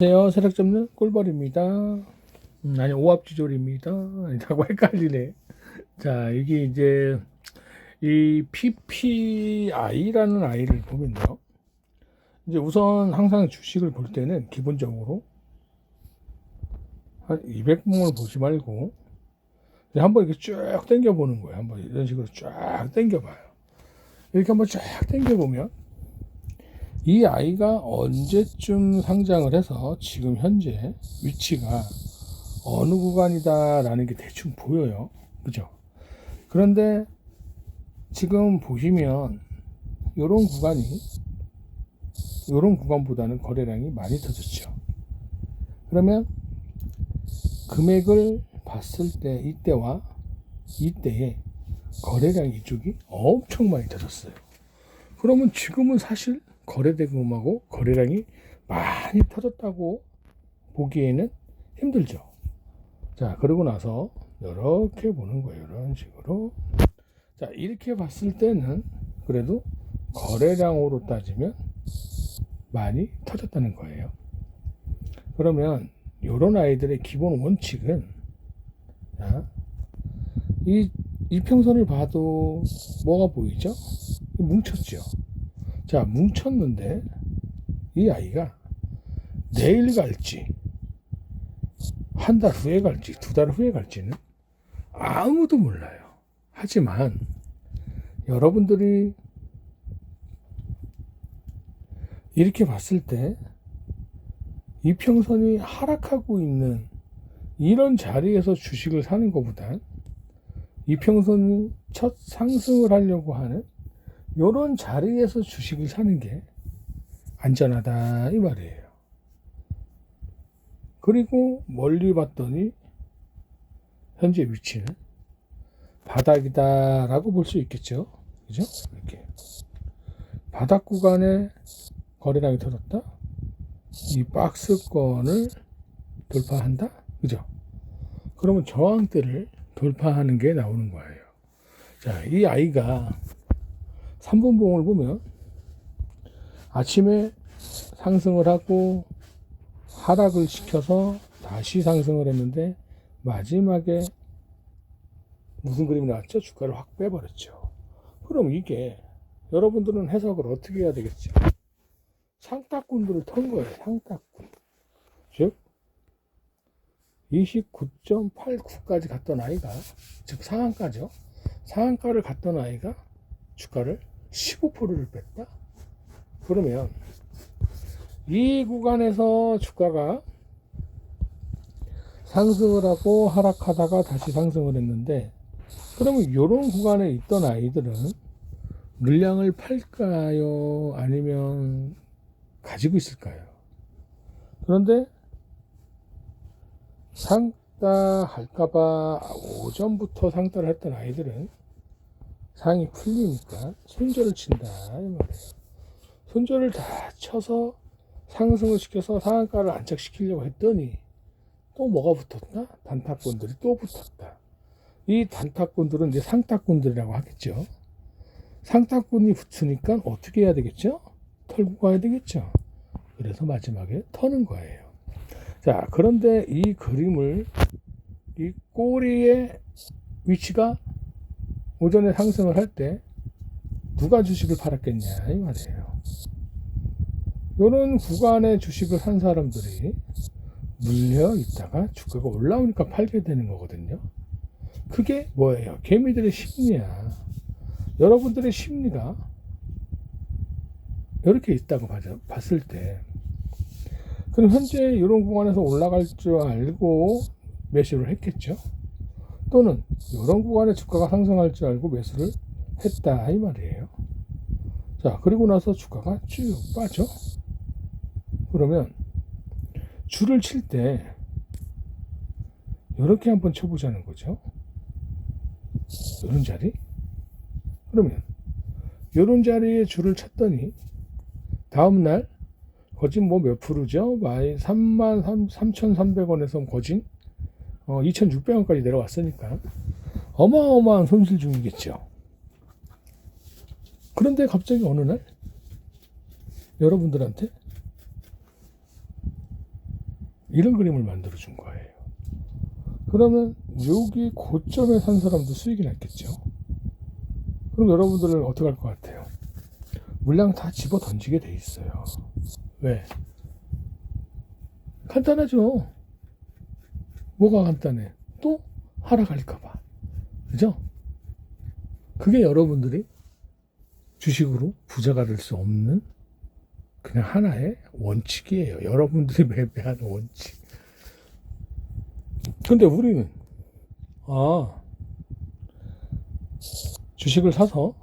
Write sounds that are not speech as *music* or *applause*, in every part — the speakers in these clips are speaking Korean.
안녕하세요. 세력 잡는 꿀벌입니다. 음, 아니, 오합지졸입니다. 자꾸 *laughs* 헷갈리네. 자, 이게 이제, 이 PPI라는 아이를 보면요. 이제 우선 항상 주식을 볼 때는 기본적으로 한 200봉을 보지 말고, 한번 이렇게 쭉 당겨보는 거예요. 한번 이런 식으로 쫙 당겨봐요. 이렇게 한번 쫙 당겨보면, 이 아이가 언제쯤 상장을 해서 지금 현재 위치가 어느 구간이다라는 게 대충 보여요. 그죠? 그런데 지금 보시면 이런 구간이 이런 구간보다는 거래량이 많이 터졌죠. 그러면 금액을 봤을 때 이때와 이때의 거래량 이쪽이 엄청 많이 터졌어요. 그러면 지금은 사실 거래대금하고 거래량이 많이 터졌다고 보기에는 힘들죠. 자, 그러고 나서 이렇게 보는 거예요. 이런 식으로. 자, 이렇게 봤을 때는 그래도 거래량으로 따지면 많이 터졌다는 거예요. 그러면 이런 아이들의 기본 원칙은 자, 이 이평선을 봐도 뭐가 보이죠? 뭉쳤죠. 자, 뭉쳤는데 이 아이가 내일 갈지 한 달 후에 갈지 두 달 후에 갈지는 아무도 몰라요. 하지만 여러분들이 이렇게 봤을 때 이평선이 하락하고 있는 이런 자리에서 주식을 사는 것보단 이평선이 첫 상승을 하려고 하는 요런 자리에서 주식을 사는 게 안전하다 이 말이에요. 그리고 멀리 봤더니 현재 위치는 바닥이다라고 볼 수 있겠죠. 그죠? 이렇게 바닥 구간에 거래량이 터졌다. 이 박스권을 돌파한다. 그죠? 그러면 저항대를 돌파하는 게 나오는 거예요. 자, 이 아이가 3분 봉을 보면 아침에 상승을 하고 하락을 시켜서 다시 상승을 했는데 마지막에 무슨 그림이 나왔죠? 주가를 확 빼버렸죠. 그럼 이게 여러분들은 해석을 어떻게 해야 되겠죠? 상따꾼들을 턴 거예요. 상따꾼. 즉 29.89까지 갔던 아이가 즉 상한가죠. 상한가를 갔던 아이가 주가를 15%를 뺐다? 그러면 이 구간에서 주가가 상승을 하고 하락하다가 다시 상승을 했는데 그러면 이런 구간에 있던 아이들은 물량을 팔까요? 아니면 가지고 있을까요? 그런데 상따 할까봐 오전부터 상따를 했던 아이들은 상이 풀리니까 손절을 친다 이 말이에요. 손절을 다 쳐서 상승을 시켜서 상한가를 안착시키려고 했더니 또 뭐가 붙었나? 단타꾼들이 또 붙었다. 이 단타꾼들은 이제 상타꾼들이라고 하겠죠. 상타꾼이 붙으니까 어떻게 해야 되겠죠? 털고 가야 되겠죠. 그래서 마지막에 터는 거예요. 자, 그런데 이 그림을 이 꼬리의 위치가 오전에 상승을 할 때 누가 주식을 팔았겠냐 이 말이에요. 이런 구간에 주식을 산 사람들이 물려 있다가 주가가 올라오니까 팔게 되는 거거든요. 그게 뭐예요? 개미들의 심리야. 여러분들의 심리가 이렇게 있다고 봤을 때 그럼 현재 이런 구간에서 올라갈 줄 알고 매수를 했겠죠. 또는 이런 구간에 주가가 상승할 줄 알고 매수를 했다 이 말이에요. 자 그리고 나서 주가가 쭉 빠져. 그러면 줄을 칠 때 이렇게 한번 쳐보자는 거죠. 이런 자리? 그러면 이런 자리에 줄을 쳤더니 다음 날 거진 뭐 몇 프로죠? 마이 3만 3,300원에서 거진 어, 2,600원까지 내려왔으니까 어마어마한 손실 중이겠죠. 그런데 갑자기 어느 날 여러분들한테 이런 그림을 만들어 준 거예요. 그러면 여기 고점에 산 사람도 수익이 났겠죠. 그럼 여러분들은 어떻게 할 것 같아요? 물량 다 집어 던지게 돼 있어요. 왜? 간단하죠. 뭐가 간단해? 또 하락할까봐. 그죠? 그게 여러분들이 주식으로 부자가 될 수 없는 그냥 하나의 원칙이에요. 여러분들이 *laughs* 매매하는 원칙. 근데 우리는, 아, 주식을 사서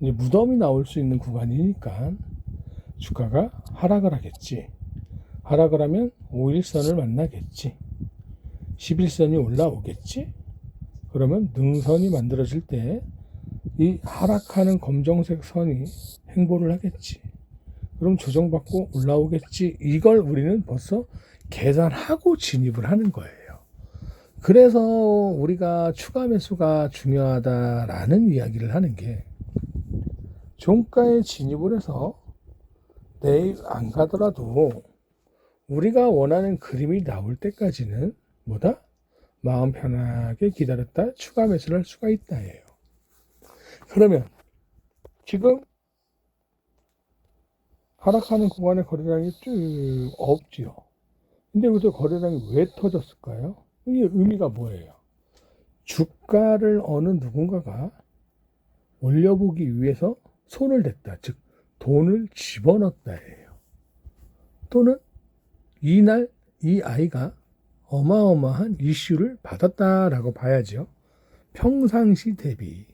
이제 무덤이 나올 수 있는 구간이니까 주가가 하락을 하겠지. 하락을 하면 5일선을 만나겠지. 11선이 올라오겠지. 그러면 능선이 만들어질 때 이 하락하는 검정색 선이 행보를 하겠지. 그럼 조정받고 올라오겠지. 이걸 우리는 벌써 계산하고 진입을 하는 거예요. 그래서 우리가 추가 매수가 중요하다라는 이야기를 하는 게 종가에 진입을 해서 내일 안 가더라도 우리가 원하는 그림이 나올 때까지는 뭐다? 마음 편하게 기다렸다 추가 매수를 할 수가 있다예요. 그러면 지금 하락하는 구간의 거래량이 쭉 없지요. 근데 그때 거래량이 왜 터졌을까요? 이게 의미가 뭐예요? 주가를 어느 누군가가 올려보기 위해서 손을 댔다. 즉, 돈을 집어넣었다예요. 또는 이날 이 아이가 어마어마한 이슈를 받았다라고 봐야죠. 평상시 대비.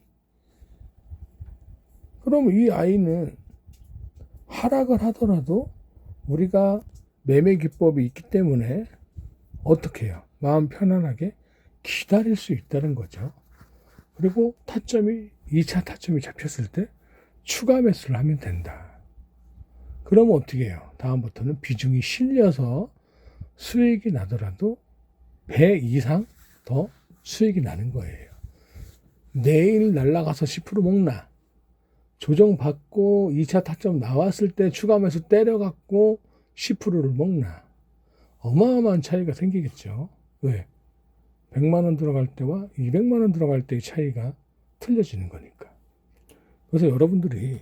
그럼 이 아이는 하락을 하더라도 우리가 매매 기법이 있기 때문에 어떻게 해요? 마음 편안하게 기다릴 수 있다는 거죠. 그리고 타점이 2차 타점이 잡혔을 때 추가 매수를 하면 된다. 그러면 어떻게 해요? 다음부터는 비중이 실려서 수익이 나더라도 배 이상 더 수익이 나는 거예요. 내일 날라가서 10% 먹나? 조정받고 2차 타점 나왔을 때 추가 매수 때려갖고 10%를 먹나? 어마어마한 차이가 생기겠죠. 왜? 100만 원 들어갈 때와 200만 원 들어갈 때의 차이가 틀려지는 거니까. 그래서 여러분들이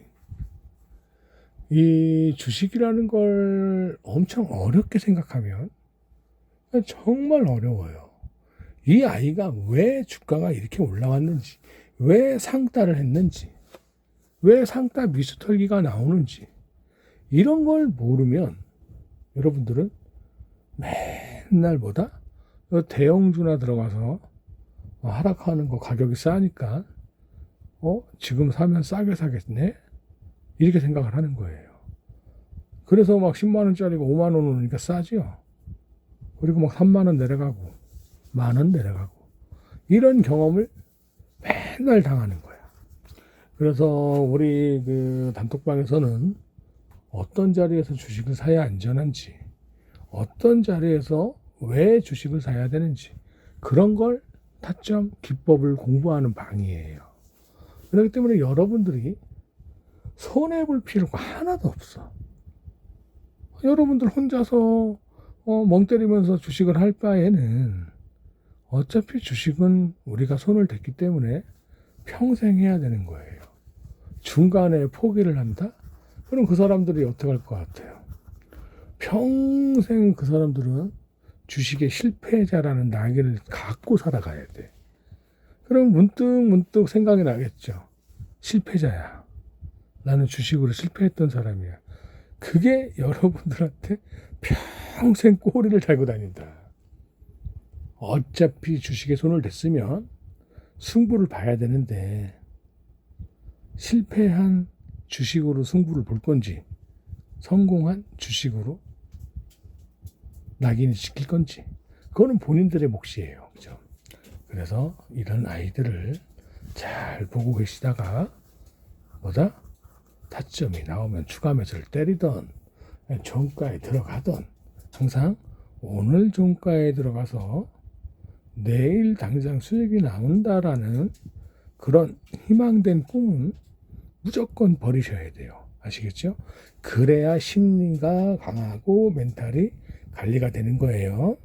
이 주식이라는 걸 엄청 어렵게 생각하면 정말 어려워요. 이 아이가 왜 주가가 이렇게 올라왔는지, 왜 상따를 했는지, 왜 상따 미수털기가 나오는지, 이런 걸 모르면 여러분들은 맨날 보다 대형주나 들어가서 하락하는 거 가격이 싸니까 어 지금 사면 싸게 사겠네 이렇게 생각을 하는 거예요. 그래서 막 10만 원짜리가 5만 원 오니까 싸지요. 그리고 막 3만 원 내려가고 만원 내려가고 이런 경험을 맨날 당하는 거야. 그래서 우리 그 단톡방에서는 어떤 자리에서 주식을 사야 안전한지, 어떤 자리에서 왜 주식을 사야 되는지 그런 걸 타점 기법을 공부하는 방이에요. 그렇기 때문에 여러분들이 손해 볼 필요가 하나도 없어. 여러분들 혼자서 어, 멍 때리면서 주식을 할 바에는 어차피 주식은 우리가 손을 댔기 때문에 평생 해야 되는 거예요. 중간에 포기를 한다? 그럼 그 사람들이 어떻게 할 것 같아요? 평생 그 사람들은 주식의 실패자라는 낙인을 갖고 살아가야 돼. 그럼 문득 문득 생각이 나겠죠. 실패자야. 나는 주식으로 실패했던 사람이야. 그게 *laughs* 여러분들한테 평생 꼬리를 달고 다닌다. 어차피 주식에 손을 댔으면 승부를 봐야 되는데 실패한 주식으로 승부를 볼 건지 성공한 주식으로 낙인을 지킬 건지 그거는 본인들의 몫이에요. 그죠? 그래서 이런 아이들을 잘 보고 계시다가 뭐다? 타점이 나오면 추가 매수를 때리던 종가에 들어가던 항상 오늘 종가에 들어가서 내일 당장 수익이 나온다라는 그런 희망된 꿈은 무조건 버리셔야 돼요. 아시겠죠? 그래야 심리가 강하고 멘탈이 관리가 되는 거예요.